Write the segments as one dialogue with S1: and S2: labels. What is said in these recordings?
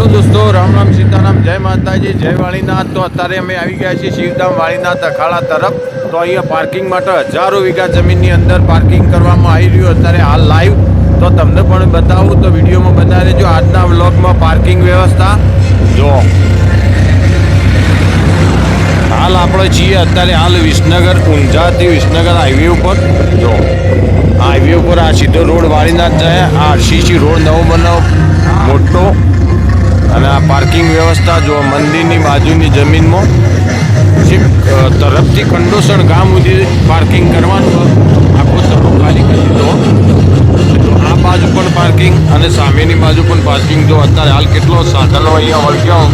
S1: રામ રામ સીતારામ, જય માતાજી, જય વાળીનાથ. તો અત્યારે અમે આવી ગયા છીએ શિવધામ વાળીનાથ અખાડા તરફ. તો અહીંયા પાર્કિંગ માટે હજારો વીઘા જમીનની અંદર પાર્કિંગ કરવામાં આવી રહ્યું અત્યારે હાલ લાઈવ તો તમને પણ બતાવું, તો વિડીયોમાં બતાવી દેજો આજના વ્લોગમાં પાર્કિંગ વ્યવસ્થા. જો. હાલ આપણે છીએ અત્યારે હાલ વિસનગર, ઊંઝાથી વિસનગર હાઈવે ઉપર. જો. હાઈવે ઉપર આ સીધો રોડ વાળીનાથ જાય, આ આરસીસી રોડ નવો બનાવ મોટો. અને આ પાર્કિંગ વ્યવસ્થા જો મંદિરની બાજુની જમીનમાં શિવ તરફથી કંડોસણ ગામ સુધી પાર્કિંગ કરવાનું આખો તરફ ખાલી કરી દીધો આ બાજુ પણ પાર્કિંગ અને સામેની બાજુ પણ પાર્કિંગ. જો અત્યારે હાલ કેટલો સાધનો અહીંયા વળગ્યો.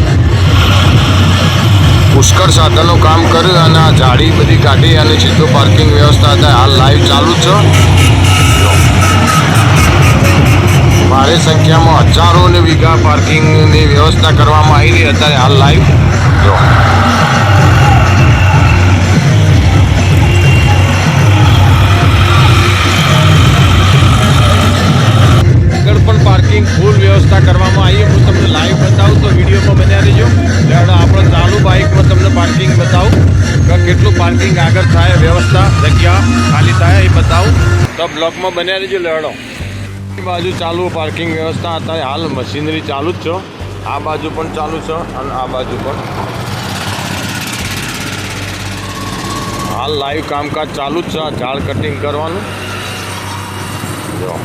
S1: પુષ્કળ સાધનો કામ કર્યું અને આ જાળી બધી કાઢી અને સીધો પાર્કિંગ વ્યવસ્થા હતા હાલ લાઈવ ચાલુ છે. ભારે સંખ્યામાં હજારોને વીઘા પાર્કિંગની વ્યવસ્થા કરવામાં આવી રહી. અત્યારે હાલ લાઈવ જો. પણ પાર્કિંગ ફૂલ વ્યવસ્થા કરવામાં આવી. હું તમને લાઈવ બતાવું તો વિડીયોમાં બન્યા રહેજો. એટલે આપણે ચાલુ બાઇકમાં તમને પાર્કિંગ બતાવું. કે કેટલું પાર્કિંગ આગળ થાય, વ્યવસ્થા, જગ્યા, ખાલી થાય એ બતાવું. તો બ્લોકમાં બન્યા રહેજો લેડો બાજુ ચાલુ પાર્કિંગ વ્યવસ્થા અત્યારે હાલ મશીનરી ચાલુ જ છે. આ બાજુ પણ ચાલુ છે અને આ બાજુ પણ. હાલ લાઈવ કામકાજ ચાલુ જ છે. ઝાડ કટિંગ કરવાનું. જો.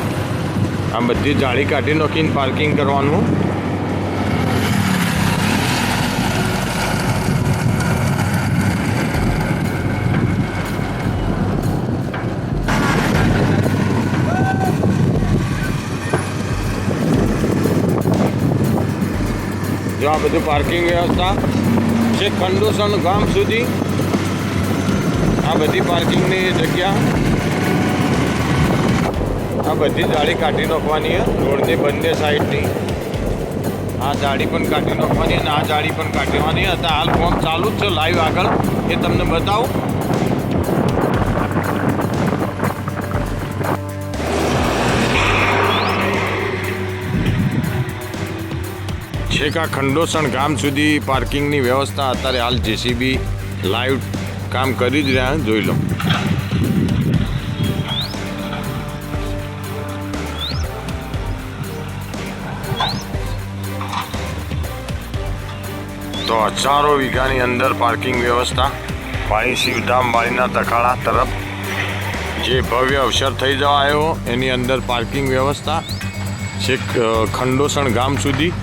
S1: આ બધી જાળી કાઢી નાખીને પાર્કિંગ કરવાનું. જો આ બધું પાર્કિંગ વ્યવસ્થા છે, ખંડોસણ ગામ સુધી. આ બધી પાર્કિંગની જગ્યા. આ બધી જાળી કાઢી નાખવાની રોડની બંને સાઈડની આ જાળી પણ કાઢી નાખવાની અને આ જાળી પણ કાઢવાની હતા હાલ ફોન ચાલુ જ છે લાઈવ આગળ. એ તમને બતાવું. છેક આ ખંડોસણ ગામ સુધી પાર્કિંગની વ્યવસ્થા અત્યારે હાલ જેસીબી લાઈવ કામ કરી જ રહ્યા જોઈ લો. તો હજારો વીઘાની અંદર પાર્કિંગ વ્યવસ્થા. પાણી શિવધામ વાળીના તખાડા તરફ જે ભવ્ય અવસર થઈ જવા આવ્યો, એની અંદર પાર્કિંગ વ્યવસ્થા. છેક ખંડોસણ ગામ સુધી